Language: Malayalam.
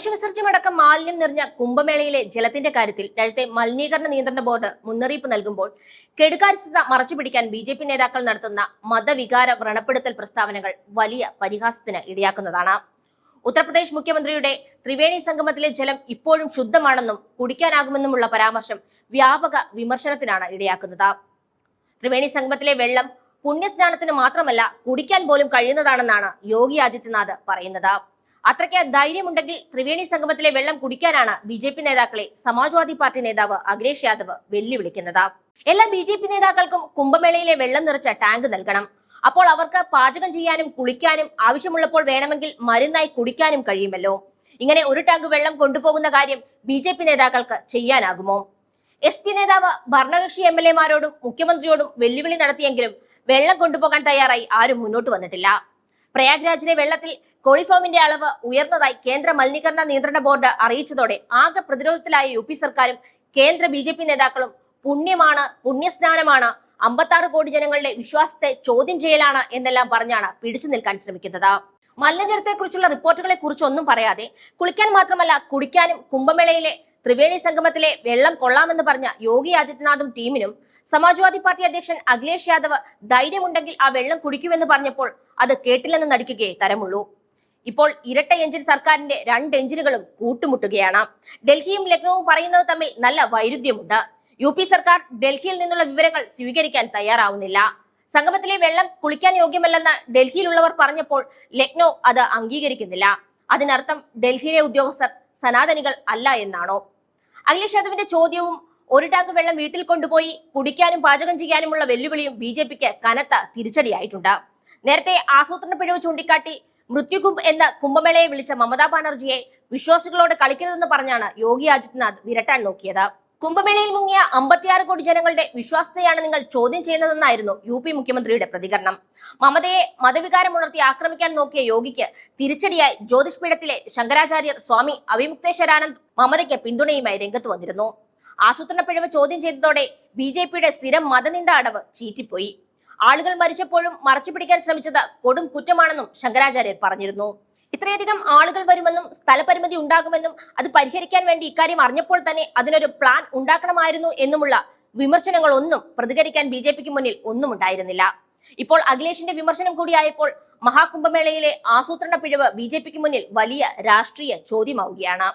മനുഷ്യവിസർജ്യമടക്കം മാലിന്യം നിറഞ്ഞ കുംഭമേളയിലെ ജലത്തിന്റെ കാര്യത്തിൽ രാജ്യത്തെ മലിനീകരണ നിയന്ത്രണ ബോർഡ് മുന്നറിയിപ്പ് നൽകുമ്പോൾ കെടുകാര്യസ്ഥത മറച്ചുപിടിക്കാൻ ബി ജെ പി നേതാക്കൾ നടത്തുന്ന മതവികാര വ്രണപ്പെടുത്തൽ പ്രസ്താവനകൾ വലിയ പരിഹാസത്തിന് ഇടയാക്കുന്നതാണ്. ഉത്തർപ്രദേശ് മുഖ്യമന്ത്രിയുടെ ത്രിവേണി സംഗമത്തിലെ ജലം ഇപ്പോഴും ശുദ്ധമാണെന്നും കുടിക്കാനാകുമെന്നുമുള്ള പരാമർശം വ്യാപക വിമർശനത്തിനാണ് ഇടയാക്കുന്നത്. ത്രിവേണി സംഗമത്തിലെ വെള്ളം പുണ്യസ്നാനത്തിന് മാത്രമല്ല കുടിക്കാൻ പോലും കഴിയുന്നതാണെന്നാണ് യോഗി ആദിത്യനാഥ് പറയുന്നത്. അത്രയ്ക്ക് ധൈര്യമുണ്ടെങ്കിൽ ത്രിവേണി സംഗമത്തിലെ വെള്ളം കുടിക്കാനാണ് ബി ജെ പി നേതാക്കളെ സമാജ്വാദി പാർട്ടി നേതാവ് അഖിലേഷ് യാദവ് വെല്ലുവിളിക്കുന്നത്. എല്ലാ ബി ജെ പി നേതാക്കൾക്കും കുംഭമേളയിലെ വെള്ളം നിറച്ച ടാങ്ക് നൽകണം. അപ്പോൾ അവർക്ക് പാചകം ചെയ്യാനും കുളിക്കാനും ആവശ്യമുള്ളപ്പോൾ വേണമെങ്കിൽ മരുന്നായി കുടിക്കാനും കഴിയുമല്ലോ. ഇങ്ങനെ ഒരു ടാങ്ക് വെള്ളം കൊണ്ടുപോകുന്ന കാര്യം ബി ജെ പി നേതാക്കൾക്ക് ചെയ്യാനാകുമോ? എസ് പി നേതാവ് ഭരണകക്ഷി എം എൽ എമാരോടും മുഖ്യമന്ത്രിയോടും വെല്ലുവിളി നടത്തിയെങ്കിലും വെള്ളം കൊണ്ടുപോകാൻ തയ്യാറായി ആരും മുന്നോട്ട് വന്നിട്ടില്ല. പ്രയാഗ്രാജിലെ വെള്ളത്തിൽ കോളിഫോമിന്റെ അളവ് ഉയർന്നതായി കേന്ദ്ര മലിനീകരണ നിയന്ത്രണ ബോർഡ് അറിയിച്ചതോടെ ആകെ പ്രതിരോധത്തിലായ യു പി സർക്കാരും കേന്ദ്ര ബി ജെ പി നേതാക്കളും പുണ്യമാണ് പുണ്യസ്നാനമാണ് അമ്പത്താറ് കോടി ജനങ്ങളുടെ വിശ്വാസത്തെ ചോദ്യം ചെയ്യലാണ് എന്നെല്ലാം പറഞ്ഞാണ് പിടിച്ചു നിൽക്കാൻ ശ്രമിക്കുന്നത്. മലിനജലത്തെക്കുറിച്ചുള്ള റിപ്പോർട്ടുകളെ കുറിച്ച് ഒന്നും പറയാതെ കുളിക്കാൻ മാത്രമല്ല കുടിക്കാനും കുംഭമേളയിലെ ത്രിവേണി സംഗമത്തിലെ വെള്ളം കൊള്ളാമെന്ന് പറഞ്ഞ യോഗി ആദിത്യനാഥും ടീമിനും സമാജ്വാദി പാർട്ടി അധ്യക്ഷൻ അഖിലേഷ് യാദവ് ധൈര്യമുണ്ടെങ്കിൽ ആ വെള്ളം കുടിക്കുമെന്ന് പറഞ്ഞപ്പോൾ അത് കേട്ടില്ലെന്ന് നടിക്കുകയേ തരമുള്ളൂ. ഇപ്പോൾ ഇരട്ട എഞ്ചിൻ സർക്കാരിന്റെ രണ്ട് എഞ്ചിനുകളും കൂട്ടുമുട്ടുകയാണ്. ഡൽഹിയും ലക്നൌവും പറയുന്നത് തമ്മിൽ നല്ല വൈരുദ്ധ്യമുണ്ട്. യു പി സർക്കാർ ഡൽഹിയിൽ നിന്നുള്ള വിവരങ്ങൾ സ്വീകരിക്കാൻ തയ്യാറാവുന്നില്ല. സംഗമത്തിലെ വെള്ളം കുളിക്കാൻ യോഗ്യമല്ലെന്ന് ഡൽഹിയിലുള്ളവർ പറഞ്ഞപ്പോൾ ലക്നൗ അത് അംഗീകരിക്കുന്നില്ല. അതിനർത്ഥം ഡൽഹിയിലെ ഉദ്യോഗസ്ഥർ സനാതനികൾ അല്ല എന്നാണോ? അഖിലേഷ് യാദവിന്റെ ചോദ്യവും ഒരു ടാങ്ക് വെള്ളം വീട്ടിൽ കൊണ്ടുപോയി കുടിക്കാനും പാചകം ചെയ്യാനുമുള്ള വെല്ലുവിളിയും ബി ജെ പിക്ക് കനത്ത തിരിച്ചടിയായിട്ടുണ്ട്. നേരത്തെ ആസൂത്രണ പിഴവ് ചൂണ്ടിക്കാട്ടി മൃത്യുകുംഭ് എന്ന കുംഭമേളയെ വിളിച്ച മമതാ ബാനർജിയെ വിശ്വാസികളോട് കളിക്കരുതെന്ന് പറഞ്ഞാണ് യോഗി ആദിത്യനാഥ് വിരട്ടാൻ നോക്കിയത്. കുംഭമേളയിൽ മുങ്ങിയ അമ്പത്തിയാറ് കോടി ജനങ്ങളുടെ വിശ്വാസത്തെയാണ് നിങ്ങൾ ചോദ്യം ചെയ്യുന്നതെന്നായിരുന്നു യു പി മുഖ്യമന്ത്രിയുടെ പ്രതികരണം. മമതയെ മതവികാരമുണർത്തി ആക്രമിക്കാൻ നോക്കിയ യോഗിക്ക് തിരിച്ചടിയായി ജ്യോതിഷ് പീഠത്തിലെ ശങ്കരാചാര്യർ സ്വാമി അവിമുക്തേശ്വരാനന്ദ് മമതയ്ക്ക് പിന്തുണയുമായി രംഗത്ത് വന്നിരുന്നു. ആസൂത്രണ പിഴവ് ചോദ്യം ചെയ്തതോടെ ബി ജെ പിയുടെ സ്ഥിരം മതനിന്ദ അടവ് ചീറ്റിപ്പോയി. ആളുകൾ മരിച്ചപ്പോഴും മറച്ചു പിടിക്കാൻ ശ്രമിച്ചത് കൊടും കുറ്റമാണെന്നും ശങ്കരാചാര്യർ പറഞ്ഞിരുന്നു. ഇത്രയധികം ആളുകൾ വരുമെന്നും സ്ഥലപരിമിതി ഉണ്ടാകുമെന്നും അത് പരിഹരിക്കാൻ വേണ്ടി ഇക്കാര്യം അറിഞ്ഞപ്പോൾ തന്നെ അതിനൊരു പ്ലാൻ ഉണ്ടാക്കണമായിരുന്നു എന്നുമുള്ള വിമർശനങ്ങളൊന്നും പ്രതികരിക്കാൻ ബി ജെ പിക്ക് മുന്നിൽ ഒന്നും ഉണ്ടായിരുന്നില്ല. ഇപ്പോൾ അഖിലേഷിന്റെ വിമർശനം കൂടിയായപ്പോൾ മഹാകുംഭമേളയിലെ ആസൂത്രണ പിഴവ് ബി ജെ പിക്ക് മുന്നിൽ വലിയ രാഷ്ട്രീയ ചോദ്യമാവുകയാണ്.